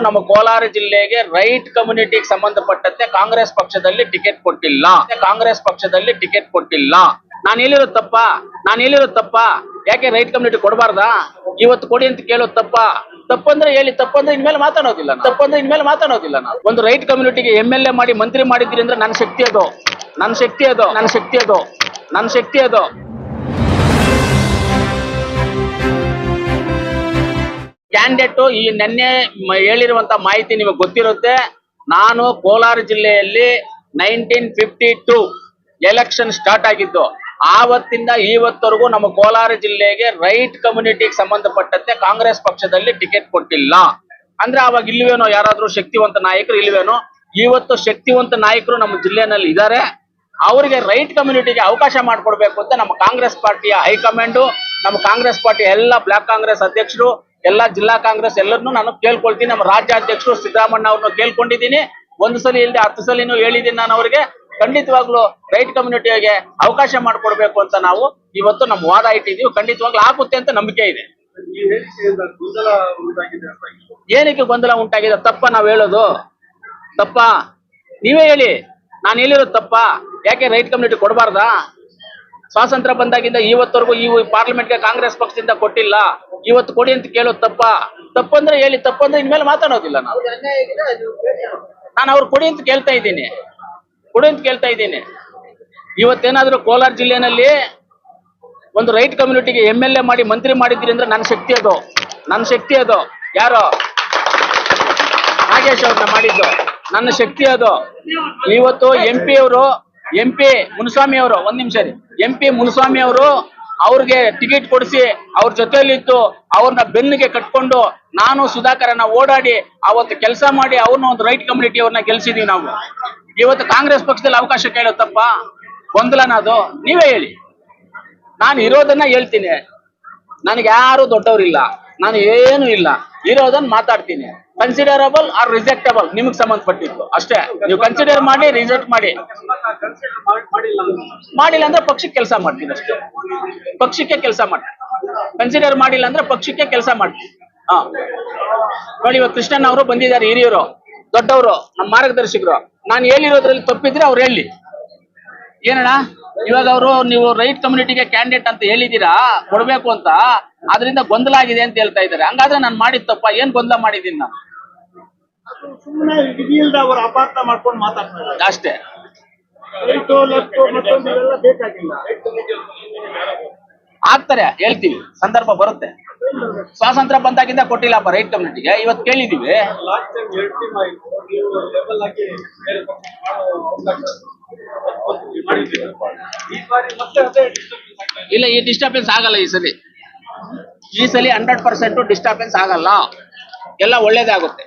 ನಮ್ಮ ಕೋಲಾರ ಜಿಲ್ಲೆಗೆ ರೈಟ್ ಕಮ್ಯುನಿಟಿಗೆ ಸಂಬಂಧಪಟ್ಟಂತೆ ಕಾಂಗ್ರೆಸ್ ಪಕ್ಷದಲ್ಲಿ ಟಿಕೆಟ್ ಕೊಟ್ಟಿಲ್ಲ. ಕಾಂಗ್ರೆಸ್ ಪಕ್ಷದಲ್ಲಿ ಟಿಕೆಟ್ ಕೊಟ್ಟಿಲ್ಲ. ನಾನು ಹೇಳಿರೋ ತಪ್ಪ. ನಾನು ಹೇಳಿರೋ ತಪ್ಪ. ಯಾಕೆ ರೈಟ್ ಕಮ್ಯುನಿಟಿ ಕೊಡಬಾರ್ದಾ? ಇವತ್ತು ಕೊಡಿ ಅಂತ ಕೇಳೋದು ತಪ್ಪ. ತಪ್ಪಂದ್ರೆ ಹೇಳಿ, ತಪ್ಪಂದ್ರೆ ಇನ್ಮೇಲೆ ಮಾತಾಡೋದಿಲ್ಲ. ತಪ್ಪಂದ್ರೆ ಇನ್ಮೇಲೆ ಮಾತಾಡೋದಿಲ್ಲ ನಾವು ಒಂದು ರೈಟ್ ಕಮ್ಯುನಿಟಿಗೆ ಎಂ ಎಲ್ ಎ ಮಾಡಿ ಮಂತ್ರಿ ಮಾಡಿದ್ರಿ ಅಂದ್ರೆ ನನ್ನ ಶಕ್ತಿ ಅದು. ನನ್ನ ಶಕ್ತಿ ಅದು. ನನ್ನ ಶಕ್ತಿ ಅದು. ನನ್ನ ಶಕ್ತಿ ಅದು. ಕ್ಯಾಂಡಿಡೇಟ್ ಈ ನೆನ್ನೆ ಹೇಳಿರುವಂತ ಮಾಹಿತಿ ನಿಮಗೆ ಗೊತ್ತಿರುತ್ತೆ. ನಾನು ಕೋಲಾರ ಜಿಲ್ಲೆಯಲ್ಲಿ nineteen fifty two election start ಆಗಿದ್ದು, ಆವತ್ತಿಂದ ಇವತ್ತವರೆಗೂ ನಮ್ಮ ಕೋಲಾರ ಜಿಲ್ಲೆಗೆ ರೈಟ್ ಕಮ್ಯುನಿಟಿಗೆ ಸಂಬಂಧಪಟ್ಟಂತೆ ಕಾಂಗ್ರೆಸ್ ಪಕ್ಷದಲ್ಲಿ ಟಿಕೆಟ್ ಕೊಟ್ಟಿಲ್ಲ. ಅಂದ್ರೆ ಅವಾಗ ಇಲ್ವೇನೋ ಯಾರಾದ್ರೂ ಶಕ್ತಿವಂತ ನಾಯಕರು ಇಲ್ವೇನೋ ಇವತ್ತು ಶಕ್ತಿವಂತ ನಾಯಕರು ನಮ್ಮ ಜಿಲ್ಲೆನಲ್ಲಿ ಇದ್ದಾರೆ. ಅವರಿಗೆ ರೈಟ್ ಕಮ್ಯುನಿಟಿಗೆ ಅವಕಾಶ ಮಾಡಿಕೊಡ್ಬೇಕು ಅಂತ ನಮ್ಮ ಕಾಂಗ್ರೆಸ್ ಪಾರ್ಟಿಯ ಹೈಕಮಾಂಡು, ನಮ್ಮ ಕಾಂಗ್ರೆಸ್ ಪಾರ್ಟಿ ಎಲ್ಲ ಬ್ಲಾಕ್ ಕಾಂಗ್ರೆಸ್ ಅಧ್ಯಕ್ಷರು ಎಲ್ಲ ಜಿಲ್ಲಾ ಕಾಂಗ್ರೆಸ್ ಎಲ್ಲರನ್ನೂ ನಾನು ಕೇಳ್ಕೊಳ್ತೀನಿ. ನಮ್ಮ ರಾಜ್ಯಾಧ್ಯಕ್ಷರು ಸಿದ್ದರಾಮಣ್ಣ ಅವ್ರನ್ನ ಕೇಳ್ಕೊಂಡಿದ್ದೀನಿ. ಒಂದು ಸಲ ಇಲ್ಲದೆ ಹತ್ತು ಸಲಿನೂ ಹೇಳಿದ್ದೀನಿ ನಾನು ಅವರಿಗೆ. ಖಂಡಿತವಾಗ್ಲೂ ರೈಟ್ ಕಮ್ಯುನಿಟಿಗೆ ಅವಕಾಶ ಮಾಡಿಕೊಡ್ಬೇಕು ಅಂತ ನಾವು ಇವತ್ತು ನಮ್ಮ ವಾದ ಇಟ್ಟಿದ್ದೀವಿ. ಖಂಡಿತವಾಗ್ಲೂ ಆಗುತ್ತೆ ಅಂತ ನಂಬಿಕೆ ಇದೆ. ಏನಕ್ಕೆ ಗೊಂದಲ ಉಂಟಾಗಿದೆ? ತಪ್ಪ ನಾವ್ ಹೇಳೋದು. ತಪ್ಪ. ನೀವೇ ಹೇಳಿ. ನಾನು ಹೇಳಿರೋದು ತಪ್ಪ. ಯಾಕೆ ರೈಟ್ ಕಮ್ಯುನಿಟಿ ಕೊಡಬಾರ್ದಾ? ಸ್ವಾತಂತ್ರ್ಯ ಬಂದಾಗಿಂದ ಇವತ್ತವರೆಗೂ ಈ ಪಾರ್ಲಿಮೆಂಟ್ಗೆ ಕಾಂಗ್ರೆಸ್ ಪಕ್ಷದಿಂದ ಕೊಟ್ಟಿಲ್ಲ. ಇವತ್ತು ಕೊಡಿ ಅಂತ ಕೇಳೋದು ತಪ್ಪ. ತಪ್ಪಂದ್ರೆ ಹೇಳಿ, ತಪ್ಪಂದ್ರೆ ಇನ್ಮೇಲೆ ಮಾತಾಡೋದಿಲ್ಲ ನಾವು. ನಾನು ಅವ್ರು ಕೊಡಿ ಅಂತ ಕೇಳ್ತಾ ಇದ್ದೀನಿ. ಕೊಡಿ ಅಂತ ಕೇಳ್ತಾ ಇದ್ದೀನಿ. ಇವತ್ತೇನಾದ್ರೂ ಕೋಲಾರ ಜಿಲ್ಲೆನಲ್ಲಿ ಒಂದು ರೈಟ್ ಕಮ್ಯುನಿಟಿಗೆ ಎಂ ಎಲ್ ಎ ಮಾಡಿ ಮಂತ್ರಿ ಮಾಡಿದ್ರಿ ಅಂದ್ರೆ ನನ್ನ ಶಕ್ತಿ ಅದು. ನನ್ನ ಶಕ್ತಿ ಅದು. ಯಾರು? ನಾಗೇಶ್ ಅವ್ರನ್ನ ಮಾಡಿದ್ದು. ನನ್ನ ಶಕ್ತಿ ಅದು. ಇವತ್ತು ಎಂ ಪಿ ಅವರು ಎಂ ಪಿ ಮುನಿಸ್ವಾಮಿ ಅವರು, ಒಂದ್ ನಿಮಿಷ ರೀ ಎಂ ಪಿ ಮುನಿಸ್ವಾಮಿ ಅವರು ಅವ್ರಿಗೆ ಟಿಕೆಟ್ ಕೊಡಿಸಿ ಅವ್ರ ಜೊತೆಯಲ್ಲಿದ್ದು ಅವ್ರನ್ನ ಬೆನ್ನಿಗೆ ಕಟ್ಕೊಂಡು ನಾನು ಸುಧಾಕರನ್ನ ಓಡಾಡಿ ಅವತ್ತು ಕೆಲಸ ಮಾಡಿ ಅವ್ರನ್ನ ಒಂದು ರೈಟ್ ಕಮ್ಯುನಿಟಿ ಅವ್ರನ್ನ ಗೆಲ್ಸಿದೀವಿ ನಾವು. ಇವತ್ತು ಕಾಂಗ್ರೆಸ್ ಪಕ್ಷದಲ್ಲಿ ಅವಕಾಶ ಕೇಳುತ್ತಪ್ಪ ತಪ್ಪ. ಗೊಂದಲನ ಅದು. ನೀವೇ ಹೇಳಿ. ನಾನು ಇರೋದನ್ನ ಹೇಳ್ತೀನಿ. ನನಗೆ ಯಾರು ದೊಡ್ಡವರಿಲ್ಲ. ನಾನು ಏನು ಇಲ್ಲ. ಇರೋದನ್ನ ಮಾತಾಡ್ತೀನಿ. ಕನ್ಸಿಡರಬಲ್ ಆರ್ ರಿಜೆಕ್ಟಬಲ್ ನಿಮಗೆ ಸಂಬಂಧಪಟ್ಟಿದ್ದು. ಅಷ್ಟೇ. ನೀವು ಕನ್ಸಿಡರ್ ಮಾಡಿ ರಿಜೆಕ್ಟ್ ಮಾಡಿ. ಮಾಡಿಲ್ಲ ಅಂದ್ರೆ ಪಕ್ಷಕ್ಕೆ ಕೆಲಸ ಮಾಡ್ತೀನಿ ಅಷ್ಟೇ. ಪಕ್ಷಕ್ಕೆ ಕೆಲಸ ಮಾಡ್ತೀನಿ ಕನ್ಸಿಡರ್ ಮಾಡಿಲ್ಲ ಅಂದ್ರೆ ಪಕ್ಷಕ್ಕೆ ಕೆಲಸ ಮಾಡ್ತೀನಿ. ಹಾ. ನೋಡಿ, ಇವಾಗ ಕೃಷ್ಣನ್ ಅವರು ಬಂದಿದ್ದಾರೆ, ಹಿರಿಯರು, ದೊಡ್ಡವರು, ನಮ್ಮ ಮಾರ್ಗದರ್ಶಕರು. ನಾನು ಹೇಳಿರೋದ್ರಲ್ಲಿ ತಪ್ಪಿದ್ರೆ ಅವ್ರು ಹೇಳಿ. ಏನಣ್ಣ? ಇವಾಗ ಅವರು ನೀವು ರೈಟ್ ಕಮ್ಯುನಿಟಿಗೆ ಕ್ಯಾಂಡಿಡೇಟ್ ಅಂತ ಹೇಳಿದೀರಾ ಕೊಡ್ಬೇಕು ಅಂತ ಅದರಿಂದ ಗೊಂದಲ ಆಗಿದೆ ಅಂತ ಹೇಳ್ತಾ ಇದ್ದಾರೆ. ಹಂಗಾದ್ರೆ ನಾನು ಮಾಡಿದ ತಪ್ಪ ಏನ್ ಗೊಂದಲ ಮಾಡಿದೀನಿ ನಾನು? ಅಷ್ಟೇ. ಆಗ್ತಾರೆ ಹೇಳ್ತೀವಿ ಸಂದರ್ಭ ಬರುತ್ತೆ. ಸ್ವಾತಂತ್ರ್ಯ ಬಂದಾಗಿಂದ ಕೊಟ್ಟಿಲ್ಲಪ್ಪ ರೈಟ್ ಕಮ್ಯುನಿಟಿಗೆ ಇವತ್ತು ಕೇಳಿದೀವಿ. ಇಲ್ಲ, ಈ ಡಿಸ್ಟರ್ಬೆನ್ಸ್ ಆಗಲ್ಲ ಈ ಸಲಿ. ಈ ಸಲಿ ಹಂಡ್ರೆಡ್ ಪರ್ಸೆಂಟ್ ಡಿಸ್ಟರ್ಬೆನ್ಸ್ ಆಗಲ್ಲ. ಎಲ್ಲ ಒಳ್ಳೇದೇ ಆಗುತ್ತೆ